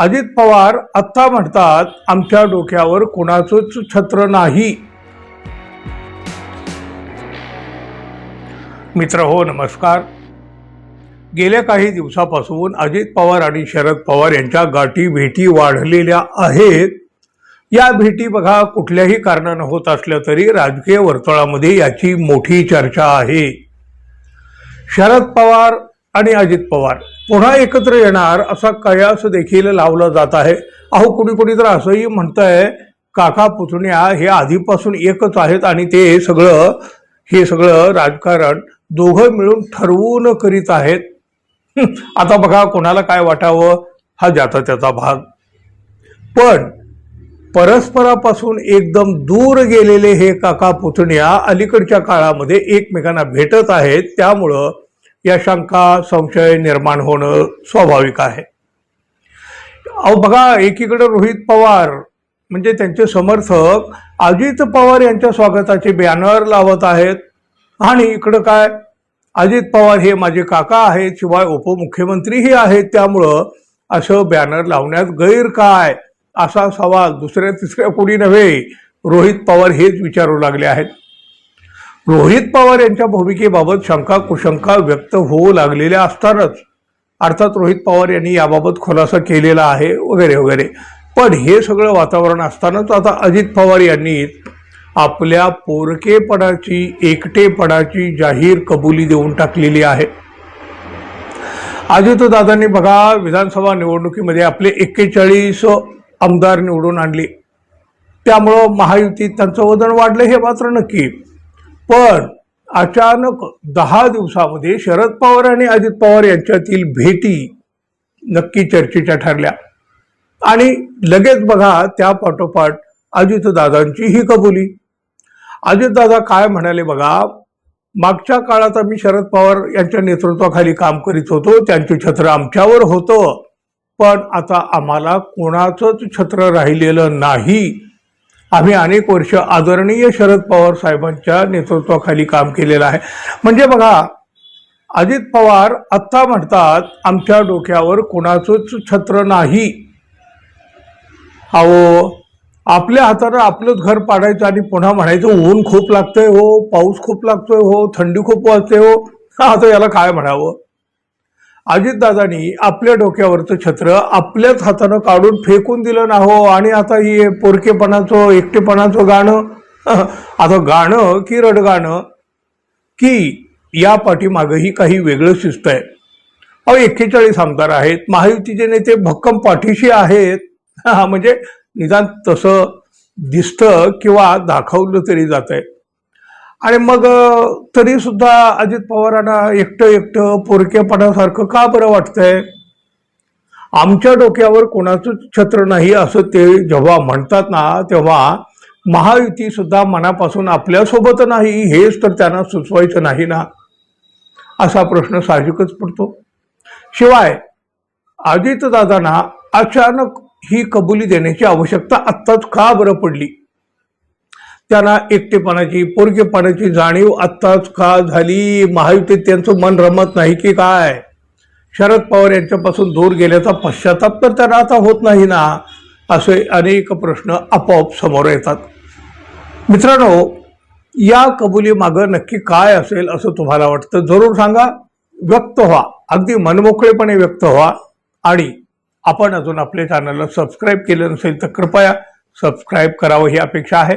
अजित पवार आत्ता म्हणतात आमच्या डोक्यावर कोणाचंच छत्र नाही. मित्र हो नमस्कार. गेल्या काही दिवसापासून अजित पवार आणि शरद पवार यांच्या गाठी भेटी वाढलेल्या आहेत. या भेटी बघा कुठल्याही कारणानं होत असल्या तरी राजकीय वर्तुळामध्ये याची मोठी चर्चा आहे. शरद पवार आणि अजित पवार पुन्हा एकत्र येणार असा कयास देखील लावला जात आहे. अहो कुणी कुणी तर असंही म्हणतंय काका पुतण्या हे आधीपासून एकच आहेत आणि ते सगळं हे सगळं राजकारण दोघं मिळून ठरवून करीत आहेत. आता बघा कोणाला काय वाटावं हा ज्याचा त्याचा भाग. पण परस्परापासून एकदम दूर गेलेले हे काका पुतण्या अलीकडच्या काळामध्ये एकमेकांना भेटत आहेत त्यामुळं या शंका संशय निर्माण होणं स्वाभाविक आहे. अहो बघा एकीकडे रोहित पवार म्हणजे त्यांचे समर्थक अजित पवार यांच्या स्वागताचे बॅनर लावत आहेत. आणि इकडं काय? अजित पवार हे माझे काका आहेत शिवाय उपमुख्यमंत्रीही आहेत त्यामुळं असं बॅनर लावण्यात गैर काय? असा सवाल दुसऱ्या तिसऱ्या कोणी नव्हे. रोहित पवार हेच विचारू लागले आहेत. रोहित पवार यांच्या भूमिकेबाबत शंका कुशंका व्यक्त होऊ लागलेल्या असतानाच अर्थात रोहित पवार यांनी याबाबत खुलासा केलेला आहे वगैरे वगैरे. पण हे सगळं वातावरण असतानाच आता अजित पवार यांनी आपल्या पोरकेपणाची एकटेपणाची जाहीर कबुली देऊन टाकलेली आहे. अजितदादांनी बघा विधानसभा निवडणुकीमध्ये आपले एक्केचाळीस आमदार निवडून आणले. त्यामुळं महायुतीत त्यांचं वजन वाढलं हे मात्र नक्की. पण अचानक दहा दिवसामध्ये शरद पवार आणि अजित पवार यांच्यातील भेटी नक्की चर्चेच्या ठरल्या. आणि लगेच बघा त्या पाठोपाठ अजितदादांची ही कबुली. अजितदादा काय म्हणाले बघा मागच्या काळात आम्ही शरद पवार यांच्या नेतृत्वाखाली काम करीत होतो त्यांचे छत्र आमच्यावर होतं. पण आता आम्हाला कोणाचंच छत्र राहिलेलं नाही. आम्ही अनेक वर्ष आदरणीय शरद पवार साहेबांच्या नेतृत्वाखाली काम केलेलं आहे. म्हणजे बघा अजित पवार आत्ता म्हणतात आमच्या डोक्यावर कोणाचंच छत्र नाही. अहो आपल्या हातानं आपलंच घर पाडायचं आणि पुन्हा म्हणायचं ऊन खूप लागतंय हो पाऊस खूप लागतोय हो थंडी खूप वाजते हो. आता याला काय म्हणावं? अजितदादांनी आपल्या डोक्यावरचं छत्र आपल्याच हातानं काढून फेकून दिलं ना हो. आणि आता हे पोरकेपणाचं एकटेपणाचं गाणं आता गाणं की रडगाणं की या पाठीमागंही काही वेगळं शिस्त आहे. अहो एक्केचाळीस आमदार आहेत. महायुतीचे नेते भक्कम पाठीशी आहेत. हा, म्हणजे निदान तसं दिसतं किंवा दाखवलं तरी जात आहे आणि मग तरी सुद्धा अजित पवारांना एकटं एकटं पोरकेपणासारखं का बरं वाटतंय? आमच्या डोक्यावर कोणाचं छत्र नाही असं ते जेव्हा म्हणतात ना तेव्हा महायुती सुद्धा मनापासून आपल्यासोबत नाही हेच तर त्यांना सुचवायचं नाही ना असा प्रश्न साहजिकच पडतो. शिवाय अजितदादांना अचानक ही कबुली देण्याची आवश्यकता आत्ताच का बरं पडली? त्यांना एकटेपणाची पोरकेपणाची जाणीव आत्ताच का झाली? महायुतीत त्यांचं मन रमत नाही की काय? शरद पवार यांच्यापासून दूर गेल्याचा पश्चाताप तर त्यांना आता होत नाही ना? असे अनेक प्रश्न आपोआप समोर येतात. मित्रांनो या कबुलीमागं नक्की काय असेल असं तुम्हाला वाटतं? जरूर सांगा. व्यक्त व्हा. अगदी मनमोकळेपणे व्यक्त व्हा. आणि आपण अजून आपल्या चॅनलला सबस्क्राईब केलं नसेल तर कृपया सबस्क्राईब करावं ही अपेक्षा आहे.